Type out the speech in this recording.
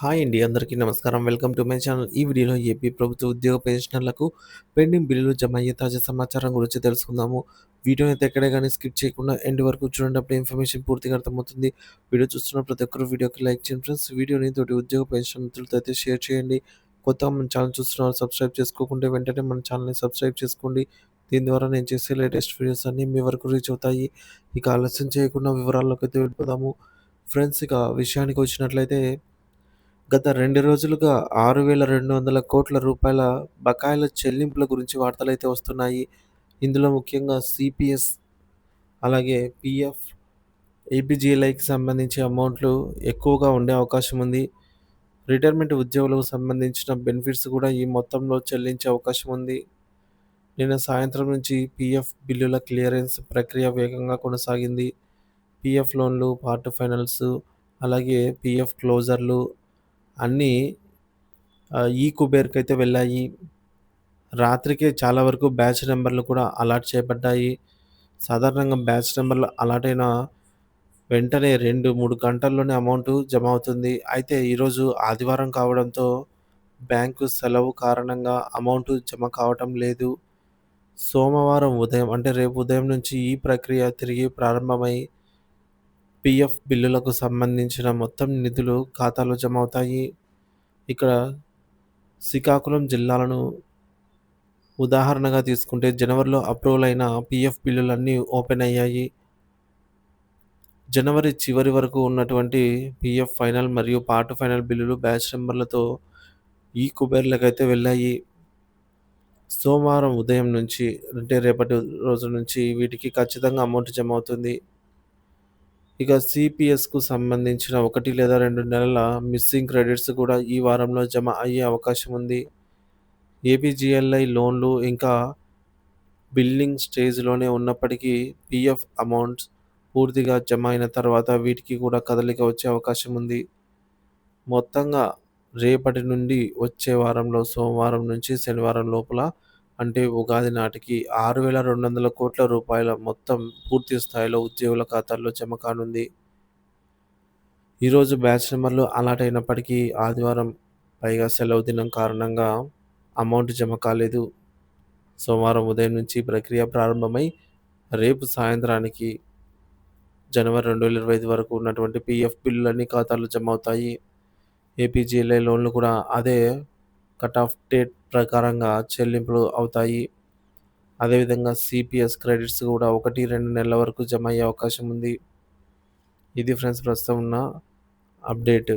Hi అండి అందరికీ నమస్కారం. Welcome to my channel. ఈ వీడియోలో ఏపీ ప్రభుత్వ ఉద్యోగ పెన్షనర్లకు పెండింగ్ బిల్లులు జమ అయ్యే తాజా సమాచారం గురించి తెలుసుకుందాము. వీడియో అయితే ఎక్కడే కానీ స్కిప్ చేయకుండా ఎండ్ వరకు చూడండి అప్పుడు ఇన్ఫర్మేషన్ పూర్తిగా అర్థమవుతుంది. వీడియో చూస్తున్న ప్రతి ఒక్కరు వీడియోకి లైక్ చేయండి ఫ్రెండ్స్. వీడియోని తోటి ఉద్యోగ పెన్షన్ మిత్రులతో అయితే షేర్ చేయండి. కొత్తగా మన ఛానల్ చూస్తున్న సబ్స్క్రైబ్ చేసుకోకుంటే వెంటనే మన ఛానల్ని సబ్స్క్రైబ్ చేసుకోండి. దీని ద్వారా నేను చేసే లేటెస్ట్ వీడియోస్ అన్నీ మీ వరకు రీచ్ అవుతాయి. ఇక ఆలస్యం చేయకుండా వివరాల్లోకి అయితే వెళ్ళిపోదాము. ఫ్రెండ్స్ ఇక విషయానికి వచ్చినట్లయితే గత రెండు రోజులుగా ఆరు వేల రెండు వందల కోట్ల రూపాయల బకాయిల చెల్లింపుల గురించి వార్తలైతే వస్తున్నాయి. ఇందులో ముఖ్యంగా సిపిఎస్ అలాగే పిఎఫ్ ఏపీజీఎల్ఐకి సంబంధించి అమౌంట్లు ఎక్కువగా ఉండే అవకాశం ఉంది. రిటైర్మెంట్ ఉద్యోగులకు సంబంధించిన బెనిఫిట్స్ కూడా ఈ మొత్తంలో చెల్లించే అవకాశం ఉంది. నిన్న సాయంత్రం నుంచి పిఎఫ్ బిల్లుల క్లియరెన్స్ ప్రక్రియ వేగంగా కొనసాగింది. పిఎఫ్ లోన్లు పార్ట్ ఫైనల్స్ అలాగే పిఎఫ్ క్లోజర్లు అన్నీ ఈ కుబేర్కి అయితే వెళ్ళాయి. రాత్రికే చాలా వరకు బ్యాచ్ నెంబర్లు కూడా అలాట్ చేయబడ్డాయి. సాధారణంగా బ్యాచ్ నెంబర్లు అలాట్ అయిన వెంటనే రెండు మూడు గంటల్లోనే అమౌంట్ జమ అవుతుంది. అయితే ఈరోజు ఆదివారం కావడంతో బ్యాంకు సెలవు కారణంగా అమౌంట్ జమ కావటం లేదు. సోమవారం ఉదయం అంటే రేపు ఉదయం నుంచి ఈ ప్రక్రియ తిరిగి ప్రారంభమై పిఎఫ్ బిల్లులకు సంబంధించిన మొత్తం నిధులు ఖాతాలో జమ అవుతాయి ఇక్కడ శ్రీకాకుళం జిల్లాలను ఉదాహరణగా తీసుకుంటే జనవరిలో అప్రూవల్ అయిన పిఎఫ్ బిల్లులన్నీ ఓపెన్ అయ్యాయి. జనవరి చివరి వరకు ఉన్నటువంటి పిఎఫ్ ఫైనల్ మరియు పార్ట్ ఫైనల్ బిల్లులు బ్యాచ్ నెంబర్లతో ఈ కుబేర్లకైతే వెళ్ళాయి. సోమవారం ఉదయం నుంచి అంటే రేపటి రోజు నుంచి వీటికి ఖచ్చితంగా అమౌంట్ జమ అవుతుంది. ఇక సిపిఎస్కు సంబంధించిన ఒకటి లేదా రెండు నెలల మిస్సింగ్ క్రెడిట్స్ కూడా ఈ వారంలో జమ అయ్యే అవకాశం ఉంది. ఏపీజిఎల్ఐ లోన్లు ఇంకా బిల్లింగ్ స్టేజ్లోనే ఉన్నప్పటికీ పిఎఫ్ అమౌంట్స్ పూర్తిగా జమ అయిన తర్వాత వీటికి కూడా కదలిక వచ్చే అవకాశం ఉంది. మొత్తంగా రేపటి నుండి వచ్చే వారంలో సోమవారం నుంచి శనివారం లోపల అంటే ఉగాది నాటికి ఆరు వేల రెండు వందల కోట్ల రూపాయల మొత్తం పూర్తి స్థాయిలో ఉద్యోగుల ఖాతాల్లో జమ కానుంది. ఈరోజు బ్యాచ్ నెంబర్లు అలాట్ అయినప్పటికీ ఆదివారం పైగా సెలవు దినం కారణంగా అమౌంట్ జమ కాలేదు. సోమవారం ఉదయం నుంచి ప్రక్రియ ప్రారంభమై రేపు సాయంత్రానికి జనవరి రెండు వేల ఇరవై ఐదు వరకు ఉన్నటువంటి పిఎఫ్ బిల్లులన్నీ ఖాతాలు జమ అవుతాయి. ఏపీజీఎల్ఐ లోన్లు కూడా అదే కట్ ఆఫ్ డేట్ ప్రకారంగా చెల్లింపులు అవుతాయి. అదేవిధంగా సిపిఎస్ క్రెడిట్స్ కూడా ఒకటి రెండు నెలల వరకు జమ అయ్యే అవకాశం ఉంది. ఇది ఫ్రెండ్స్ ప్రస్తుతం ఉన్న అప్డేట్.